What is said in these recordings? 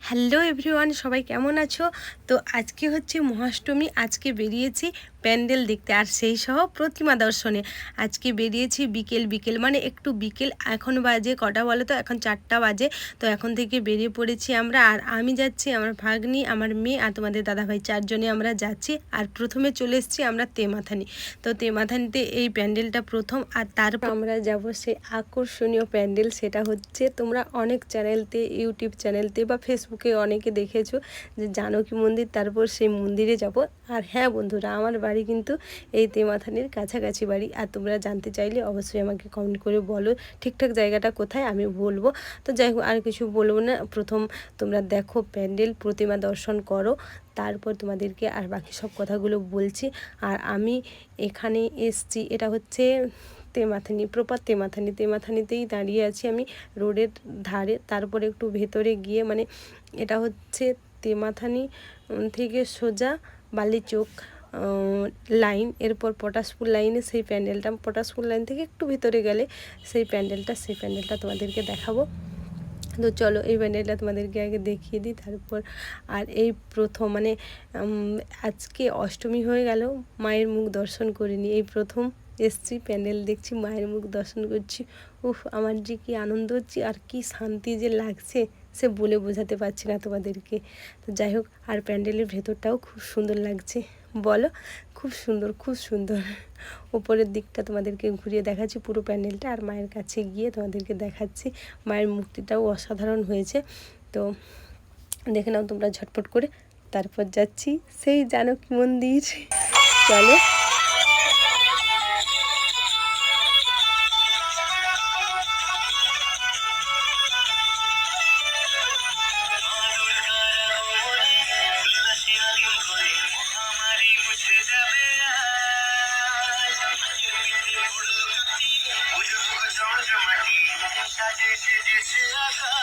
Hello everyone সবাই কেমন আছো? তো আজকে হচ্ছে মহাষ্টমী আজকে বেরিয়েছি প্যান্ডেল দেখতে আর সেই সহ প্রতিমা দর্শনে। আজকে বেরিয়েছি বিকেল বিকেল মানে একটু বিকেল। এখন বাজে কটা বলো তো? এখন চারটা বাজে। তো এখন থেকে বেরিয়ে পড়েছি আমরা। আর আমি যাচ্ছি আমার ভাগ্নি, আমার মেয়ে আর তোমাদের দাদাভাই। চারজনে আমরা যাচ্ছি আর প্রথমে চলে এসেছি আমরা তেমাথানি। তো তেমাথানিতে এই প্যান্ডেলটা প্রথম আর তারপর আমরা যাব সেই আকর্ষণীয় প্যান্ডেল। সেটা হচ্ছে তোমরা অনেক চ্যানেলতে, ইউটিউব চ্যানেলতে বা ফেসবুকে অনেকে দেখেছ যে জানকী মন্দির, তারপর সেই মন্দিরে যাব। আর হ্যাঁ বন্ধুরা, আমার বাড়ি কিন্তু এই তেমাথানির কাছাকাছি বাড়ি। আর তোমরা জানতে চাইলে অবশ্যই আমাকে কমেন্ট করে বলো ঠিকঠাক জায়গাটা কোথায় আমি বলব। তো যাই হোক আর কিছু বলব না। প্রথম তোমরা দেখো প্যান্ডেল প্রতিমা দর্শন করো তারপর তোমাদেরকে আর বাকি সব কথাগুলো বলছি। আর আমি এখানে এসছি এটা হচ্ছে তেমাথানি প্রপার তেমাথানি। তেমাথানিতেই দাঁড়িয়ে আছি আমি রোডের ধারে। তারপরে একটু ভেতরে গিয়ে মানে এটা হচ্ছে তেমাথানি থেকে সোজা বালিচোক। আহ, লাইন, এরপর পটাশপুর লাইনে সেই প্যান্ডেলটা পটাশপুর লাইন থেকে একটু ভিতরে গেলে সেই প্যান্ডেলটা সেই প্যান্ডেলটা তোমাদেরকে দেখাবো। তো চলো এই প্যান্ডেলটা তোমাদেরকে আগে দেখিয়ে দিই, তারপর আর এই প্রথম মানে আজকে অষ্টমী হয়ে গেল, মায়ের মুখ দর্শন করিনি। এই প্রথম এসছি, প্যান্ডেল দেখছি, মায়ের মুখ দর্শন করছি। উফ, আমার যে কী আনন্দ হচ্ছে আর কি শান্তি যে লাগছে, সে বলে বোঝাতে পারছি না তোমাদেরকে। তো যাই হোক, আর প্যান্ডেলের ভেতরটাও খুব সুন্দর লাগছে। বলো। খুব সুন্দর খুব সুন্দর। ওপরের দিকটা তোমাদেরকে ঘুরিয়ে দেখাচ্ছি, পুরো প্যান্ডেলটা, আর মায়ের কাছে গিয়ে তোমাদেরকে দেখাচ্ছি। মায়ের মূর্তিটাও অসাধারণ হয়েছে। তো দেখে নাও তোমরা ঝটপট করে। তারপর যাচ্ছি সেই জানকী মন্দির। চলো। 姐姐是那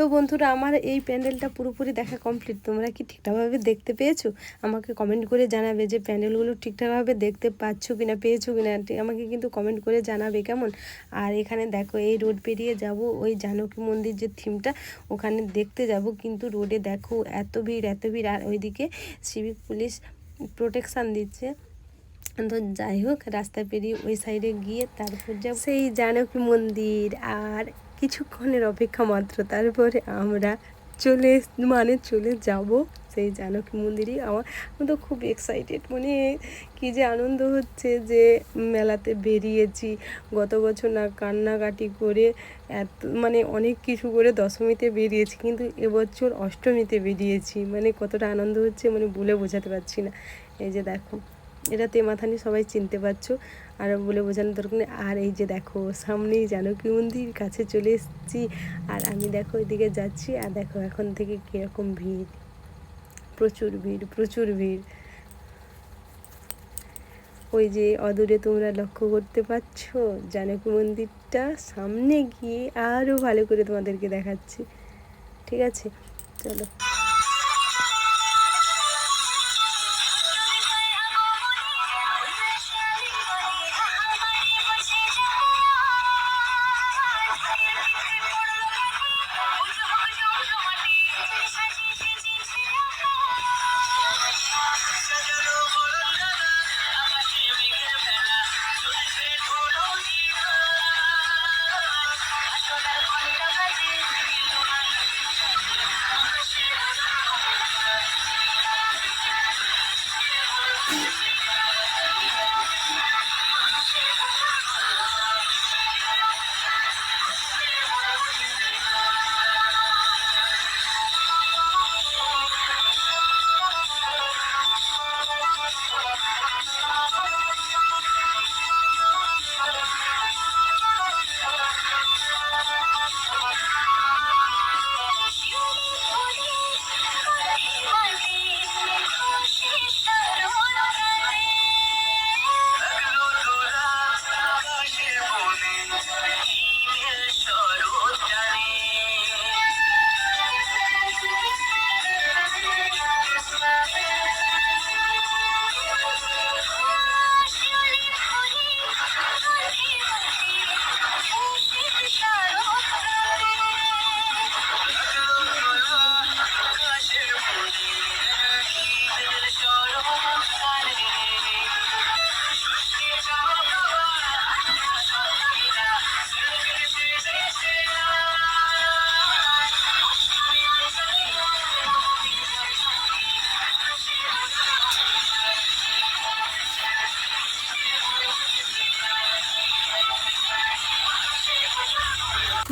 তো বন্ধুরা, আমার এই প্যান্ডেলটা পুরোপুরি দেখা কমপ্লিট তোমরা কি ঠিকঠাকভাবে দেখতে পেয়েছ? আমাকে কমেন্ট করে জানাবে যে প্যান্ডেলগুলো ঠিকঠাকভাবে দেখতে পাচ্ছ কি না পেয়েছ কি না আমাকে কিন্তু কমেন্ট করে জানাবে কেমন? আর এখানে দেখো, এই রোড পেরিয়ে যাব, ওই জানকী মন্দির যে থিমটা ওখানে দেখতে যাব। কিন্তু রোডে দেখো, এত ভিড় এত ভিড়। আর ওইদিকে সিভিক পুলিশ প্রোটেকশান দিচ্ছে। তো যাই হোক, রাস্তা পেরিয়ে ওই সাইডে গিয়ে তারপর যাব। সেই জানকী মন্দির, আর কিছুক্ষণের অপেক্ষা মাত্র, তারপরে আমরা চলে মানে চলে যাব সেই জানকী মন্দিরই আমার, আমি তো খুব এক্সাইটেড মানে কি যে আনন্দ হচ্ছে যে মেলাতে বেরিয়েছি। গত বছর না কান্নাকাটি করে এত মানে অনেক কিছু করে দশমীতে বেরিয়েছি, কিন্তু এবছর অষ্টমীতে বেরিয়েছি। মানে কতটা আনন্দ হচ্ছে মানে বলে বোঝাতে পারছি না। এই যে দেখো এটা তেমাথানি সবাই চিনতে পারছ। আর বলে বোঝানোর দরকার নেই। আর এই যে দেখো, সামনেই জানকী মন্দির, কাছে চলে এসেছি। আর আমি দেখো এদিকে যাচ্ছি, আর দেখো এখন থেকে কীরকম ভিড়। প্রচুর ভিড় প্রচুর ভিড়। ওই যে অদূরে তোমরা লক্ষ্য করতে পারছ, জানকী মন্দিরটা সামনে গিয়ে আরও ভালো করে তোমাদেরকে দেখাচ্ছি। ঠিক আছে? চলো।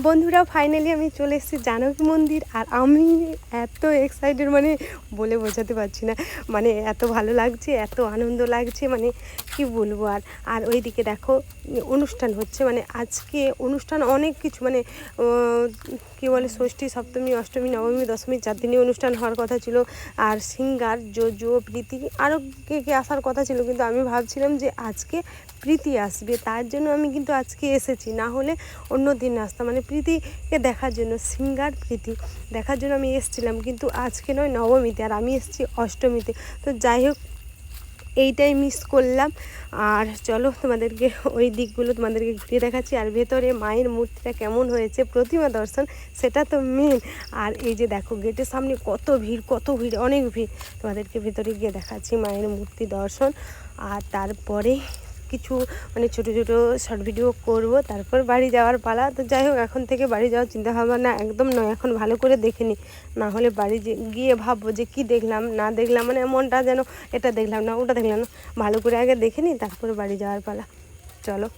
বন্ধুরা ফাইনালি আমি চলে এসেছি জানকী মন্দির। আর আমি এত এক্সাইটেড মানে বলে বোঝাতে পারছি না। মানে এত ভালো লাগছে, এত আনন্দ লাগছে মানে কি বলব আর। আর ওইদিকে দেখো, অনুষ্ঠান হচ্ছে মানে আজকে অনুষ্ঠান অনেক কিছু মানে কি বলে, ষষ্ঠী, সপ্তমী, অষ্টমী, নবমী, দশমী, চার দিনই অনুষ্ঠান হওয়ার কথা ছিল। আর সিঙ্গার, জোজো, প্রীতি আরও কে কে আসার কথা ছিল। কিন্তু আমি ভাবছিলাম যে আজকে প্রীতি আসবে, তার জন্য আমি কিন্তু আজকে এসেছি। না হলে অন্য দিন আসতাম মানে প্রীতিকে দেখার জন্য, সিঙ্গার প্রীতি দেখার জন্য আমি এসেছিলাম, কিন্তু আজকে নয়, নবমীতে আর আমি এসেছি অষ্টমীতে। তো যাই হোক, এইটাই মিস করলাম। আর চলো তোমাদেরকে ওই দিকগুলো তোমাদেরকে ঘুরিয়ে দেখাচ্ছি। আর ভেতরে মায়ের মূর্তিটা কেমন হয়েছে, প্রতিমা দর্শন, সেটা তো মেন আর এই যে দেখো, গেটের সামনে কত ভিড় কত ভিড়, অনেক ভিড়। তোমাদেরকে ভেতরে গিয়ে দেখাচ্ছি মায়ের মূর্তি দর্শন। আর তারপরে কিছু মানে ছোটো ছোটো শর্ট ভিডিও করব, তারপর বাড়ি যাওয়ার পালা। তো যাই হোক, এখন থেকে বাড়ি যাওয়ার চিন্তা ভাবনা একদম নয়, এখন ভালো করে দেখে নিই না হলে বাড়ি গিয়ে ভাববো যে কি দেখলাম, না দেখলাম মানে মনটা যেন এটা দেখলাম না, ওটা দেখলাম না। ভালো করে আগে দেখে নিই তারপরে বাড়ি যাওয়ার পালা। চলো।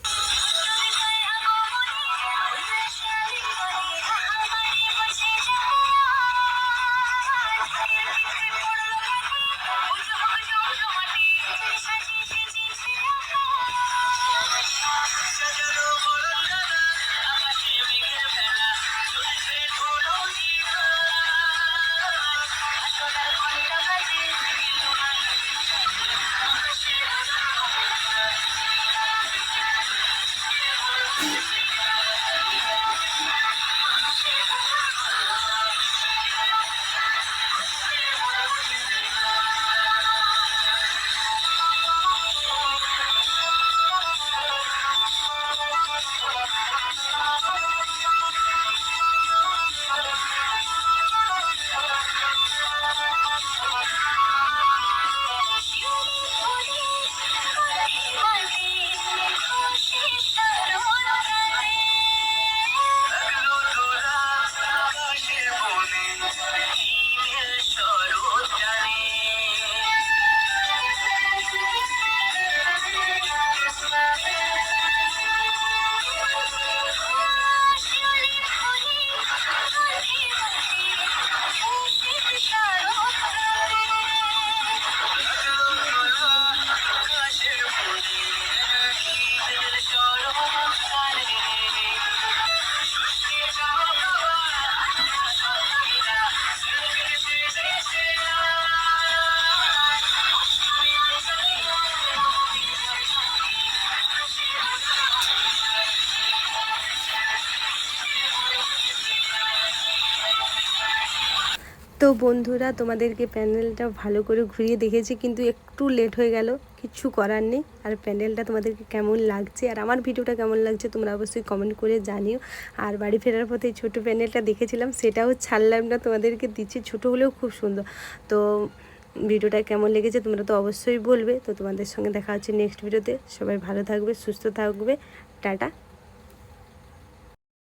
তো বন্ধুরা, তোমাদেরকে প্যান্ডেলটা ভালো করে ঘুরিয়ে দেখেছি, কিন্তু একটু লেট হয়ে গেল, কিছু করার নেই। আর প্যান্ডেলটা তোমাদেরকে কেমন লাগছে, আর আমার ভিডিওটা কেমন লাগছে তোমরা অবশ্যই কমেন্ট করে জানিও। আর বাড়ি ফেরার পথে এই ছোটো প্যান্ডেলটা দেখেছিলাম, সেটাও ছাড়লাম না, তোমাদেরকে দিচ্ছি ছোটো হলেও খুব সুন্দর। তো ভিডিওটা কেমন লেগেছে তোমরা তো অবশ্যই বলবে। তো তোমাদের সঙ্গে দেখা হচ্ছে নেক্সট ভিডিওতে সবাই ভালো থাকবে, সুস্থ থাকবে। টাটা।